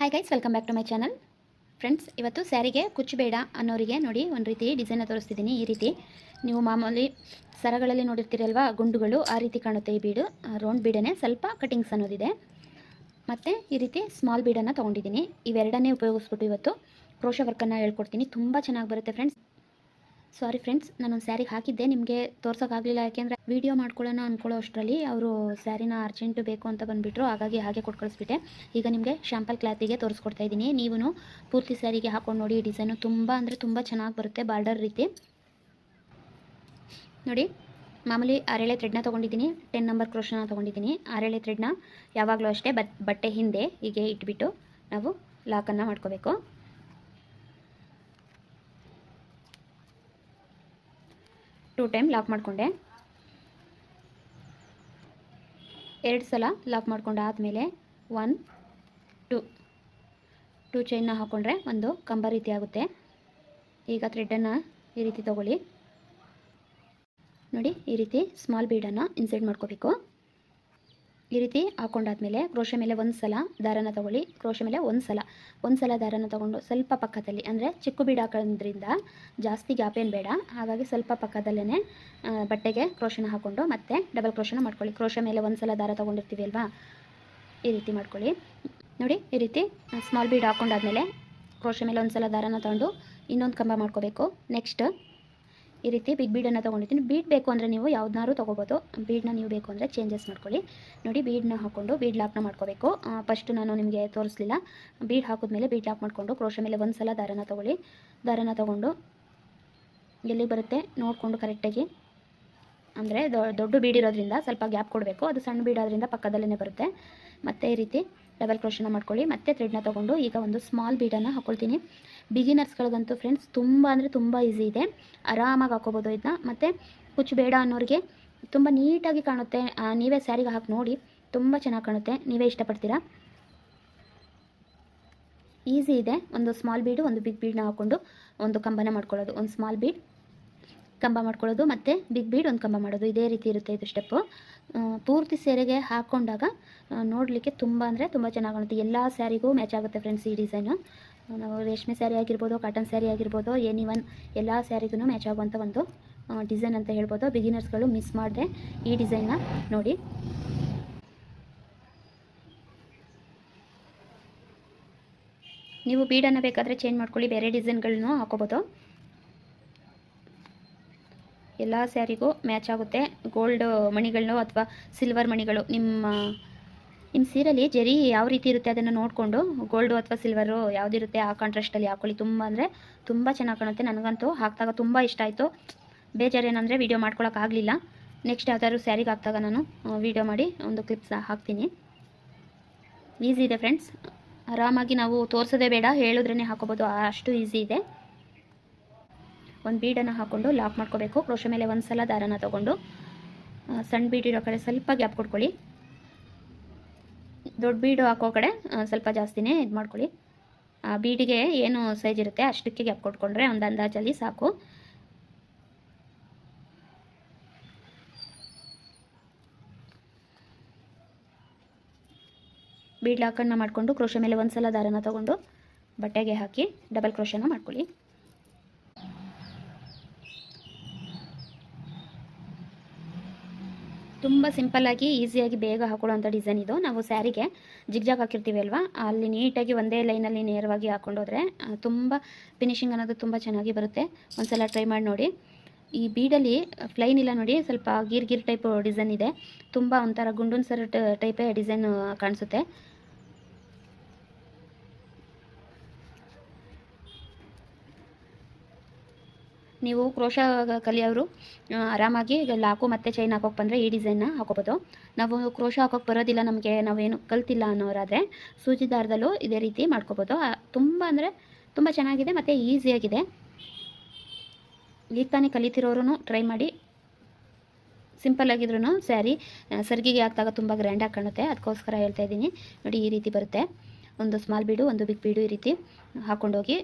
Hi guys welcome back to my channel friends ಇವತ್ತು ಸ್ಯಾರಿಗೆ ಕುಚ್ಚು ಬೇಡ ಅನ್ನೋರಿಗೆ ನೋಡಿ ಒಂದು ರೀತಿ ಡಿಸೈನ್ ತೋರಿಸ್ತಿದ್ದೀನಿ. ಈ ರೀತಿ ನೀವು ಮಾಮೂಲಿ ಸರಗಳಲ್ಲಿ ನೋಡಿರ್ತೀರಲ್ವಾ, ಗುಂಡುಗಳು, ಆ ರೀತಿ ಕಾಣುತ್ತೆ ಈ ಬೀಡು. ರೌಂಡ್ ಬೀಡನೇ ಸ್ವಲ್ಪ ಕಟಿಂಗ್ಸ್ ಅನ್ನೋದಿದೆ. ಮತ್ತು ಈ ರೀತಿ ಸ್ಮಾಲ್ ಬೀಡನ್ನು ತೊಗೊಂಡಿದ್ದೀನಿ. ಇವೆರಡನ್ನೇ ಉಪಯೋಗಿಸ್ಬಿಟ್ಟು ಇವತ್ತು ಕ್ರೋಶ ವರ್ಕನ್ನು ಹೇಳ್ಕೊಡ್ತೀನಿ. ತುಂಬ ಚೆನ್ನಾಗಿ ಬರುತ್ತೆ ಫ್ರೆಂಡ್ಸ್ ಸಾರಿ ಫ್ರೆಂಡ್ಸ್ ನಾನೊಂದು ಸ್ಯಾರಿಗೆ ಹಾಕಿದ್ದೆ. ನಿಮಗೆ ತೋರ್ಸೋಕ್ಕಾಗಲಿಲ್ಲ ಯಾಕೆಂದರೆ ವೀಡಿಯೋ ಮಾಡ್ಕೊಳ್ಳೋಣ ಅಂದ್ಕೊಳ್ಳೋ ಅಷ್ಟರಲ್ಲಿ ಅವರು ಸ್ಯಾರಿನ ಅರ್ಜೆಂಟು ಬೇಕು ಅಂತ ಬಂದುಬಿಟ್ರು. ಹಾಗಾಗಿ ಹಾಗೆ ಕೊಟ್ಟು ಕಳಿಸ್ಬಿಟ್ಟೆ. ಈಗ ನಿಮಗೆ ಶ್ಯಾಂಪಲ್ ಕ್ಲಾತಿಗೆ ತೋರಿಸ್ಕೊಡ್ತಾ ಇದ್ದೀನಿ. ನೀವು ಪೂರ್ತಿ ಸ್ಯಾರಿಗೆ ಹಾಕೊಂಡು ನೋಡಿ ಡಿಸೈನು ತುಂಬ ಅಂದರೆ ತುಂಬ ಚೆನ್ನಾಗಿ ಬರುತ್ತೆ, ಬಾರ್ಡರ್ ರೀತಿ. ನೋಡಿ, ಮಾಮೂಲಿ ಆರೇಳೆ ಥ್ರೆಡ್ನ ತೊಗೊಂಡಿದ್ದೀನಿ. ಟೆನ್ ನಂಬರ್ ಕ್ರೋಶನ ತೊಗೊಂಡಿದ್ದೀನಿ. ಆರೇಳೆ ಥ್ರೆಡ್ನ ಯಾವಾಗಲೂ ಅಷ್ಟೇ, ಬಟ್, ಬಟ್ಟೆ ಹಿಂದೆ ಹೀಗೆ ಇಟ್ಬಿಟ್ಟು ನಾವು ಲಾಕನ್ನು ಮಾಡ್ಕೋಬೇಕು. ಟೂ ಟೈಮ್ ಲಾಕ್ ಮಾಡಿಕೊಂಡೆ. ಎರಡು ಸಲ ಲಾಕ್ ಮಾಡಿಕೊಂಡು ಆದಮೇಲೆ ಒನ್, ಟು, ಟೂ ಚೈನ್ನ ಹಾಕ್ಕೊಂಡ್ರೆ ಒಂದು ಕಂಬ ರೀತಿ ಆಗುತ್ತೆ. ಈಗ ಥ್ರೆಡ್ಡನ್ನು ಈ ರೀತಿ ತೊಗೊಳ್ಳಿ. ನೋಡಿ, ಈ ರೀತಿ ಸ್ಮಾಲ್ ಬೀಡನ್ನು ಇನ್ಸೈಡ್ ಮಾಡ್ಕೋಬೇಕು. ಈ ರೀತಿ ಹಾಕೊಂಡಾದ್ಮೇಲೆ ಕ್ರೋಶ ಮೇಲೆ ಒಂದು ಸಲ ದಾರನ ತಗೊಳ್ಳಿ. ಕ್ರೋಶ ಮೇಲೆ ಒಂದು ಸಲ. ಒಂದು ಸಲ ದಾರನ ತಗೊಂಡು ಸ್ವಲ್ಪ ಪಕ್ಕದಲ್ಲಿ, ಅಂದರೆ ಚಿಕ್ಕ ಬೀಡ ಹಾಕೋದ್ರಿಂದ ಜಾಸ್ತಿ ಗ್ಯಾಪ್ ಏನು ಬೇಡ. ಹಾಗಾಗಿ ಸ್ವಲ್ಪ ಪಕ್ಕದಲ್ಲೇ ಬಟ್ಟೆಗೆ ಕ್ರೋಶನ ಹಾಕ್ಕೊಂಡು ಮತ್ತೆ ಡಬಲ್ ಕ್ರೋಶನ ಮಾಡ್ಕೊಳ್ಳಿ. ಕ್ರೋಶ ಮೇಲೆ ಒಂದು ಸಲ ದಾರ ತೊಗೊಂಡಿರ್ತೀವಿ ಅಲ್ವಾ? ಈ ರೀತಿ ಮಾಡ್ಕೊಳ್ಳಿ. ನೋಡಿ, ಈ ರೀತಿ ಸ್ಮಾಲ್ ಬೀಡ್ ಹಾಕ್ಕೊಂಡಾದ್ಮೇಲೆ ಕ್ರೋಶ ಮೇಲೆ ಒಂದು ಸಲ ದಾರನ ತಗೊಂಡು ಇನ್ನೊಂದು ಕಂಬ ಮಾಡ್ಕೋಬೇಕು. ನೆಕ್ಸ್ಟ್ ಈ ರೀತಿ ಬಿಗ್ ಬೀಡನ್ನು ತೊಗೊಂಡಿದ್ದೀನಿ ಬೀಡ್ ಬೇಕು ಅಂದರೆ ನೀವು ಯಾವ್ದನ್ನಾರು ತೊಗೋಬೋದು. ಬೀಡನ್ನ ನೀವು ಬೇಕು ಅಂದರೆ ಚೇಂಜಸ್ ಮಾಡ್ಕೊಳ್ಳಿ. ನೋಡಿ ಬೀಡನ್ನ ಹಾಕ್ಕೊಂಡು ಬೀಡ್ ಲಾಕ್ನ ಮಾಡ್ಕೋಬೇಕು. ಫಸ್ಟ್ ನಾನು ನಿಮಗೆ ತೋರಿಸ್ಲಿಲ್ಲ. ಬೀಡ್ ಹಾಕಿದ್ಮೇಲೆ ಬೀಡ್ ಲಾಕ್ ಮಾಡಿಕೊಂಡು ಕ್ರೋಶ ಮೇಲೆ ಒಂದು ಸಲ ದಾರನ ತೊಗೊಳ್ಳಿ. ದಾರನ ತೊಗೊಂಡು ಎಲ್ಲಿ ಬರುತ್ತೆ ನೋಡಿಕೊಂಡು ಕರೆಕ್ಟಾಗಿ ಅಂದರೆ ದೊಡ್ಡ ಬೀಡಿರೋದ್ರಿಂದ ಸ್ವಲ್ಪ ಗ್ಯಾಪ್ ಕೊಡಬೇಕು. ಅದು ಸಣ್ಣ ಬೀಡಾದ್ರಿಂದ ಪಕ್ಕದಲ್ಲೇ ಬರುತ್ತೆ. ಮತ್ತು ಈ ರೀತಿ ಡಬಲ್ ಕ್ರೋಶನ ಮಾಡ್ಕೊಳ್ಳಿ. ಮತ್ತೆ ಥ್ರೆಡ್ನ ತೊಗೊಂಡು ಈಗ ಒಂದು ಸ್ಮಾಲ್ ಬೀಡನ್ನು ಹಾಕ್ಕೊಳ್ತೀನಿ ಬಿಗಿನರ್ಸ್ಗಳಿಗಂತೂ ಫ್ರೆಂಡ್ಸ್ ತುಂಬ ಅಂದರೆ ತುಂಬ ಈಸಿ ಇದೆ. ಆರಾಮಾಗಿ ಹಾಕೋಬೋದು ಇದನ್ನ ಮತ್ತು ಕುಚ್ಚು ಬೇಡ ಅನ್ನೋರಿಗೆ ತುಂಬ ನೀಟಾಗಿ ಕಾಣುತ್ತೆ. ನೀವೇ ಸ್ಯಾರಿಗೆ ಹಾಕಿ ನೋಡಿ ತುಂಬ ಚೆನ್ನಾಗಿ ಕಾಣುತ್ತೆ. ನೀವೇ ಇಷ್ಟಪಡ್ತೀರಾ? ಈಸಿ ಇದೆ. ಒಂದು ಸ್ಮಾಲ್ ಬೀಡು ಒಂದು ಬಿಗ್ ಬೀಡನ್ನ ಹಾಕ್ಕೊಂಡು ಒಂದು ಕಂಬನ ಮಾಡ್ಕೊಳ್ಳೋದು. ಒಂದು ಸ್ಮಾಲ್ ಬೀಡ್ ಕಂಬ ಮಾಡ್ಕೊಳ್ಳೋದು ಮತ್ತು ಬಿಗ್ ಬೀಡ್ ಒಂದು ಕಂಬ ಮಾಡೋದು. ಇದೇ ರೀತಿ ಇರುತ್ತೆ ಇದು ಸ್ಟೆಪ್ಪು ಪೂರ್ತಿ ಸೀರೆಗೆ ಹಾಕ್ಕೊಂಡಾಗ ನೋಡಲಿಕ್ಕೆ ತುಂಬ ಅಂದರೆ ತುಂಬ ಚೆನ್ನಾಗಿ ಕಾಣುತ್ತೆ. ಎಲ್ಲ ಸ್ಯಾರಿಗೂ ಮ್ಯಾಚ್ ಆಗುತ್ತೆ ಫ್ರೆಂಡ್ಸ್ ಈ ಡಿಸೈನು ನಾವು ರೇಷ್ಮೆ ಸ್ಯಾರಿ ಆಗಿರ್ಬೋದು ಕಾಟನ್ ಸ್ಯಾರಿ ಆಗಿರ್ಬೋದು ಎನಿ ಒನ್ ಎಲ್ಲ ಸ್ಯಾರಿಗೂ ಮ್ಯಾಚ್ ಆಗುವಂಥ ಒಂದು ಡಿಸೈನ್ ಅಂತ ಹೇಳ್ಬೋದು. ಬಿಗಿನರ್ಸ್ಗಳು ಮಿಸ್ ಮಾಡಿದೆ ಈ ಡಿಸೈನ್ನ ನೋಡಿ. ನೀವು ಬೀಡನ್ನು ಬೇಕಾದರೆ ಚೇಂಜ್ ಮಾಡ್ಕೊಳ್ಳಿ, ಬೇರೆ ಡಿಸೈನ್ಗಳನ್ನೂ ಹಾಕೋಬೋದು. ಎಲ್ಲ ಸ್ಯಾರಿಗೂ ಮ್ಯಾಚ್ ಆಗುತ್ತೆ. ಗೋಲ್ಡ್ ಮಣಿಗಳನ್ನು ಅಥವಾ ಸಿಲ್ವರ್ ಮಣಿಗಳು, ನಿಮ್ಮ ನಿಮ್ಮ ಸೀರೆಯಲ್ಲಿ ಜರಿ ಯಾವ ರೀತಿ ಇರುತ್ತೆ ಅದನ್ನು ನೋಡಿಕೊಂಡು ಗೋಲ್ಡು ಅಥವಾ ಸಿಲ್ವರು ಯಾವುದಿರುತ್ತೆ ಆ ಕಾಂಟ್ರಾಸ್ಟಲ್ಲಿ ಹಾಕೊಳ್ಳಿ. ತುಂಬ ಅಂದರೆ ತುಂಬ ಚೆನ್ನಾಗಿ ಕಾಣುತ್ತೆ. ನನಗಂತೂ ಹಾಕಿದಾಗ ತುಂಬ ಇಷ್ಟ ಆಯಿತು. ಬೇಜಾರೇನಂದರೆ ವೀಡಿಯೋ ಮಾಡ್ಕೊಳಕ್ಕಾಗಲಿಲ್ಲ ನೆಕ್ಸ್ಟ್ ಯಾವ್ದಾದ್ರು ಸ್ಯಾರಿಗೆ ಹಾಕಿದಾಗ ನಾನು ವೀಡಿಯೋ ಮಾಡಿ ಒಂದು ಕ್ಲಿಪ್ಸ್ ಹಾಕ್ತೀನಿ. ಈಸಿ ಇದೆ ಫ್ರೆಂಡ್ಸ್ ಆರಾಮಾಗಿ ನಾವು ತೋರಿಸೋದೇ ಬೇಡ. ಹೇಳಿದ್ರೇ ಹಾಕೋಬೋದು. ಅಷ್ಟು ಈಸಿ ಇದೆ. ಒಂದು ಬೀಡನ್ನು ಹಾಕ್ಕೊಂಡು ಲಾಕ್ ಮಾಡ್ಕೋಬೇಕು. ಕ್ರೋಶ ಮೇಲೆ ಒಂದು ಸಲ ದಾರನ ತೊಗೊಂಡು ಸಣ್ಣ ಬೀಡಿರೋ ಕಡೆ ಸ್ವಲ್ಪ ಗ್ಯಾಪ್ ಕೊಡ್ಕೊಳ್ಳಿ ದೊಡ್ಡ ಬೀಡು ಹಾಕೋ ಕಡೆ ಸ್ವಲ್ಪ ಜಾಸ್ತಿನೇ ಇದು ಮಾಡ್ಕೊಳ್ಳಿ. ಆ ಬೀಡಿಗೆ ಏನು ಸೈಜ್ ಇರುತ್ತೆ ಅಷ್ಟಕ್ಕೆ ಗ್ಯಾಪ್ ಕೊಟ್ಕೊಂಡ್ರೆ ಒಂದು ಅಂದಾಜಲ್ಲಿ ಸಾಕು. ಬೀಡ್ ಲಾಕನ್ನು ಮಾಡಿಕೊಂಡು ಕ್ರೋಶ ಮೇಲೆ ಒಂದು ಸಲ ದಾರನ ತೊಗೊಂಡು ಬಟ್ಟೆಗೆ ಹಾಕಿ ಡಬಲ್ ಕ್ರೋಶನ ಮಾಡ್ಕೊಳ್ಳಿ. ತುಂಬ ಸಿಂಪಲ್ಲಾಗಿ ಈಸಿಯಾಗಿ ಬೇಗ ಹಾಕೊಳ್ಳೋವಂಥ ಡಿಸೈನ್ ಇದು. ನಾವು ಸ್ಯಾರಿಗೆ ಜಿಗ್ಜಾಗ್ ಹಾಕಿರ್ತೀವಿ ಅಲ್ವಾ? ಅಲ್ಲಿ ನೀಟಾಗಿ ಒಂದೇ ಲೈನಲ್ಲಿ ನೇರವಾಗಿ ಹಾಕೊಂಡೋದ್ರೆ ತುಂಬ ಫಿನಿಶಿಂಗ್ ಅನ್ನೋದು ತುಂಬ ಚೆನ್ನಾಗಿ ಬರುತ್ತೆ. ಒಂದ್ಸಲ ಟ್ರೈ ಮಾಡಿ ನೋಡಿ. ಈ ಬೀಡಲ್ಲಿ ಫ್ಲೈನ್ ಇಲ್ಲ ನೋಡಿ, ಸ್ವಲ್ಪ ಗೀರ್ ಗೀರ್ ಟೈಪ್ ಡಿಸೈನ್ ಇದೆ. ತುಂಬ ಒಂಥರ ಗುಂಡುನ್ ಸರ್ ಟೈಪೇ ಡಿಸೈನ್ ಕಾಣಿಸುತ್ತೆ. ನೀವು ಕ್ರೋಶ ಕಲಿಯೋರು ಆರಾಮಾಗಿ ಆರಾಮಾಗಿ ಲಾಕು ಮತ್ತು ಚೈನ್ ಹಾಕೋಕೆ ಬಂದರೆ ಈ ಡಿಸೈನ್ನ ಹಾಕೋಬೋದು. ನಾವು ಕ್ರೋಶ ಹಾಕೋಕೆ ಬರೋದಿಲ್ಲ ನಮಗೆ, ನಾವೇನು ಕಲ್ತಿಲ್ಲ ಅನ್ನೋರಾದರೆ ಸೂಜಿ ದಾರದಲ್ಲೂ ಇದೇ ರೀತಿ ಮಾಡ್ಕೋಬೋದು. ತುಂಬ ಅಂದರೆ ತುಂಬ ಚೆನ್ನಾಗಿದೆ ಮತ್ತು ಈಸಿಯಾಗಿದೆ ಈಗ ತಾನೇ ಕಲಿತಿರೋರು ಟ್ರೈ ಮಾಡಿ. ಸಿಂಪಲ್ ಆಗಿದ್ರು ಸ್ಯಾರಿ ಸರ್ಗಿಗೆ ಹಾಕಿದಾಗ ತುಂಬ ಗ್ರ್ಯಾಂಡಾಗಿ ಕಾಣುತ್ತೆ. ಅದಕ್ಕೋಸ್ಕರ ಹೇಳ್ತಾ ಇದ್ದೀನಿ. ನೋಡಿ ಈ ರೀತಿ ಬರುತ್ತೆ. ಒಂದು ಸ್ಮಾಲ್ ಬೀಡು ಒಂದು ಬಿಗ್ ಬೀಡು ಈ ರೀತಿ ಹಾಕೊಂಡೋಗಿ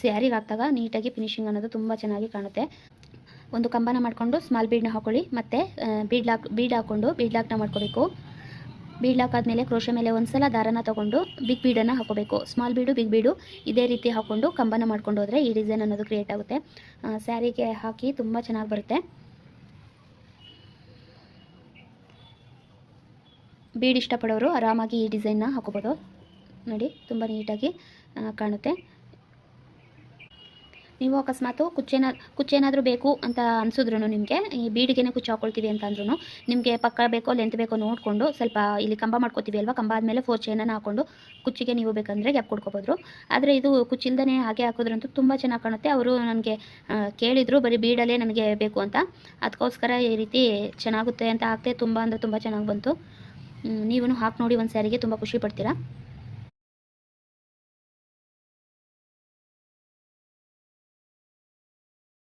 ಸ್ಯಾರಿಗೆ ಹಾಕಿದಾಗ ನೀಟಾಗಿ ಫಿನಿಶಿಂಗ್ ಅನ್ನೋದು ತುಂಬ ಚೆನ್ನಾಗಿ ಕಾಣುತ್ತೆ. ಒಂದು ಕಂಬನ ಮಾಡಿಕೊಂಡು ಸ್ಮಾಲ್ ಬೀಡನ್ನ ಹಾಕೊಳ್ಳಿ, ಮತ್ತು ಬೀಡ್ ಲಾಕ್ ಬೀಡ್ ಹಾಕ್ಕೊಂಡು ಬೀಡ್ ಲಾಕ್ನ ಮಾಡ್ಕೋಬೇಕು. ಬೀಡ್ ಲಾಕ್ ಆದಮೇಲೆ ಕ್ರೋಶೆ ಮೇಲೆ ಒಂದು ಸಲ ದಾರನ ತೊಗೊಂಡು ಬಿಗ್ ಬೀಡನ್ನು ಹಾಕೋಬೇಕು. ಸ್ಮಾಲ್ ಬೀಡು ಬಿಗ್ ಬೀಡು ಇದೇ ರೀತಿ ಹಾಕ್ಕೊಂಡು ಕಂಬನ ಮಾಡ್ಕೊಂಡು ಹೋದರೆ ಈ ಡಿಸೈನ್ ಅನ್ನೋದು ಕ್ರಿಯೇಟ್ ಆಗುತ್ತೆ. ಸ್ಯಾರಿಗೆ ಹಾಕಿ ತುಂಬ ಚೆನ್ನಾಗಿ ಬರುತ್ತೆ. ಬೀಡ್ ಇಷ್ಟಪಡೋರು ಆರಾಮಾಗಿ ಈ ಡಿಸೈನ್ನ ಹಾಕೋಬೋದು. ನೋಡಿ, ತುಂಬ ನೀಟಾಗಿ ಕಾಣುತ್ತೆ. ನೀವು ಅಕಸ್ಮಾತು ಕುಚ್ಚೇನ, ಕುಚ್ಚೇನಾದರೂ ಬೇಕು ಅಂತ ಅನಿಸಿದ್ರು ನಿಮಗೆ, ಈ ಬೀಡಿಗೆನೆ ಕುಚ್ಚು ಹಾಕೊಳ್ತೀವಿ ಅಂತ ಅಂದ್ರೂ ನಿಮಗೆ ಪಕ್ಕ ಬೇಕೋ ಲೆಂತ್ ಬೇಕೋ ನೋಡಿಕೊಂಡು ಸ್ವಲ್ಪ ಇಲ್ಲಿ ಕಂಬ ಮಾಡ್ಕೋತೀವಿ ಅಲ್ವಾ, ಕಂಬ ಆದಮೇಲೆ ಫೋರ್ ಚೈನನ್ನು ಹಾಕೊಂಡು ಕುಚ್ಚಿಗೆ ನೀವು ಬೇಕಂದರೆ ಗ್ಯಾಪ್ ಕೊಡ್ಕೋಬೋದು ಆದರೆ ಇದು ಕುಚ್ಚಿಲ್ದೇ ಹಾಗೆ ಹಾಕೋದ್ರಂತೂ ತುಂಬ ಚೆನ್ನಾಗಿ ಕಾಣುತ್ತೆ. ಅವರು ನನಗೆ ಕೇಳಿದರು, ಬರೀ ಬೀಡಲ್ಲೇ ನನಗೆ ಬೇಕು ಅಂತ. ಅದಕ್ಕೋಸ್ಕರ ಈ ರೀತಿ ಚೆನ್ನಾಗುತ್ತೆ ಅಂತ ಹಾಕ್ತೆ ತುಂಬ ಅಂದರೆ ತುಂಬ ಚೆನ್ನಾಗಿ ಬಂತು. ನೀವು ಹಾಕಿ ನೋಡಿ ಒಂದು ಸ್ಯಾರಿಗೆ, ತುಂಬ ಖುಷಿ ಪಡ್ತೀರಾ?